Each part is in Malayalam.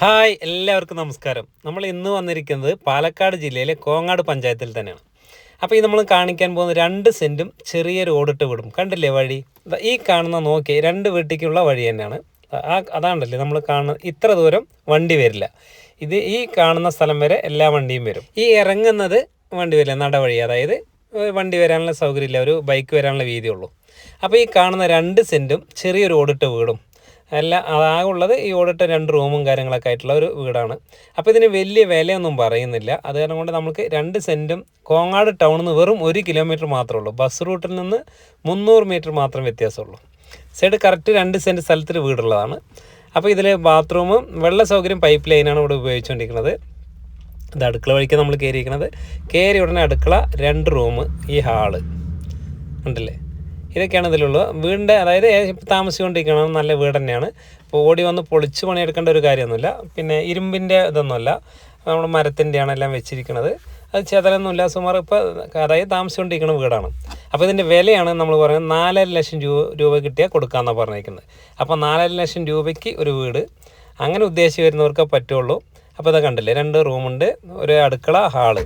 ഹായ് എല്ലാവർക്കും നമസ്കാരം. നമ്മൾ ഇന്ന് വന്നിരിക്കുന്നത് പാലക്കാട് ജില്ലയിലെ കോങ്ങാട് പഞ്ചായത്തിൽ തന്നെയാണ്. അപ്പോൾ ഈ നമ്മൾ കാണിക്കാൻ പോകുന്ന രണ്ട് സെന്റും ചെറിയ റോഡിട്ട് വിടും. കണ്ടില്ലേ വഴി? ഈ കാണുന്ന നോക്കി രണ്ട് വീട്ടിലേക്കുള്ള വഴി തന്നെയാണ്. ആ അതാണ്ടല്ലേ നമ്മൾ കാണുന്ന ഇത്ര ദൂരം വണ്ടി വരില്ല. ഇത് ഈ കാണുന്ന സ്ഥലം വരെ എല്ലാ വണ്ടിയും വരും. ഈ ഇറങ്ങുന്നത് വണ്ടി വരില്ല നടവഴി. അതായത് വണ്ടി വരാനുള്ള സൗകര്യമില്ല ഒരു ബൈക്ക് വരാനുള്ള വീതിയുള്ളൂ. അപ്പോൾ ഈ കാണുന്ന രണ്ട് സെന്റും ചെറിയ റോഡിട്ട് വീടും. അല്ല ഉള്ളത് ഈ ഓടിട്ട രണ്ട് റൂമും കാര്യങ്ങളൊക്കെ ആയിട്ടുള്ള ഒരു വീടാണ്. അപ്പോൾ ഇതിന് വലിയ വിലയൊന്നും പറയുന്നില്ല. അത് കാരണം കൊണ്ട് നമുക്ക് രണ്ട് സെന്റും കോങ്ങാട് ടൗണിൽ നിന്ന് വെറും ഒരു കിലോമീറ്റർ മാത്രമേ ഉള്ളൂ. ബസ് റൂട്ടിൽ നിന്ന് മുന്നൂറ് മീറ്റർ മാത്രം വ്യത്യാസമുള്ളൂ. സൈഡ് കറക്റ്റ് രണ്ട് സെന്റ് സ്ഥലത്തിൽ വീടുള്ളതാണ്. അപ്പോൾ ഇതിൽ ബാത്റൂമും വെള്ള സൗകര്യം പൈപ്പ് ലൈനാണ് ഇവിടെ ഉപയോഗിച്ചുകൊണ്ടിരിക്കുന്നത് ഇത് അടുക്കള വഴിക്ക് നമ്മൾ കയറിയിരിക്കുന്നത് കയറി ഉടനെ അടുക്കള രണ്ട് റൂം ഈ ഹാൾ. ഉണ്ടല്ലേ? ഇതൊക്കെയാണ് ഇതിലുള്ളത്. വീടിന്റെ അതായത് താമസിച്ചുകൊണ്ടിരിക്കണം നല്ല വീട് തന്നെയാണ്. അപ്പോൾ ഓടി വന്ന് പൊളിച്ച് പണിയെടുക്കേണ്ട ഒരു കാര്യമൊന്നുമില്ല. പിന്നെ ഇരുമ്പിന്റെ ഇതൊന്നുമല്ല. നമ്മൾ മരത്തിന്റെയാണ് എല്ലാം വെച്ചിരിക്കുന്നത്. അത് ചെതലൊന്നുമില്ല. സുമാർ ഇപ്പോൾ അതായത് താമസിച്ചുകൊണ്ടിരിക്കുന്ന വീടാണ്. അപ്പോൾ ഇതിന്റെ വിലയാണ് നമ്മൾ പറയുന്നത് നാലര ലക്ഷം രൂപ രൂപ കിട്ടിയാൽ കൊടുക്കാമെന്നാണ് പറഞ്ഞിരിക്കുന്നത്. അപ്പോൾ നാലര ലക്ഷം രൂപയ്ക്ക് ഒരു വീട്. അങ്ങനെ ഉദ്ദേശിച്ച് വരുന്നവർക്ക് പറ്റുള്ളൂ. അപ്പോൾ ഇതാ കണ്ടില്ലേ? രണ്ട് റൂമുണ്ട്. ഒരു അടുക്കള ഹാൾ.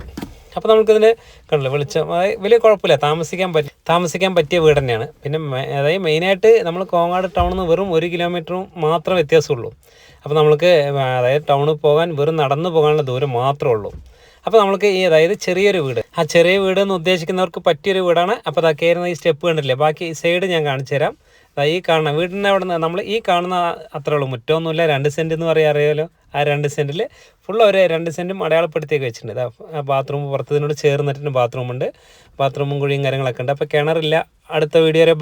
അപ്പോൾ നമുക്കിതിന് കണ്ടില്ല വെളിച്ചം വലിയ കുഴപ്പമില്ല. താമസിക്കാൻ പറ്റി താമസിക്കാൻ പറ്റിയ വീട് തന്നെയാണ്. പിന്നെ അതായത് മെയിനായിട്ട് നമ്മൾ കോങ്ങാട് ടൗണിൽ നിന്ന് വെറും ഒരു കിലോമീറ്ററും മാത്രം വ്യത്യാസമുള്ളൂ. അപ്പോൾ നമുക്ക് അതായത് ടൗണിൽ പോകാൻ വെറും നടന്നു പോകാനുള്ള ദൂരം മാത്രമേ ഉള്ളൂ. അപ്പോൾ നമുക്ക് ഈ അതായത് ചെറിയൊരു വീട്. ആ ചെറിയ വീട് എന്ന് ഉദ്ദേശിക്കുന്നവർക്ക് പറ്റിയൊരു വീടാണ്. അപ്പോൾ അതാ കയറുന്ന ഈ സ്റ്റെപ്പ് കണ്ടില്ലേ ബാക്കി സൈഡ് ഞാൻ കാണിച്ചു തരാം ഈ കാണുന്ന വീടിന്റെ അവിടെ നിന്ന് നമ്മൾ ഈ കാണുന്ന അത്രേ ഉള്ളൂ. മുറ്റമൊന്നുമില്ല. രണ്ട് സെന്റ് എന്ന് പറയാൻ അറിയാമല്ലോ ആ രണ്ട് സെന്റിൽ ഫുൾ ഒരു രണ്ട് സെന്റും അടയാളപ്പെടുത്തിയൊക്കെ വെച്ചിട്ടുണ്ട്. ആ ബാത്റൂം പുറത്തതിനോട് ചേർന്നിട്ടുണ്ട് ബാത്റൂമുണ്ട് ബാത്റൂമും കുഴിയും കാര്യങ്ങളൊക്കെ ഉണ്ട്. അപ്പോൾ കിണറില്ല. അടുത്ത വീഡിയോ വരെ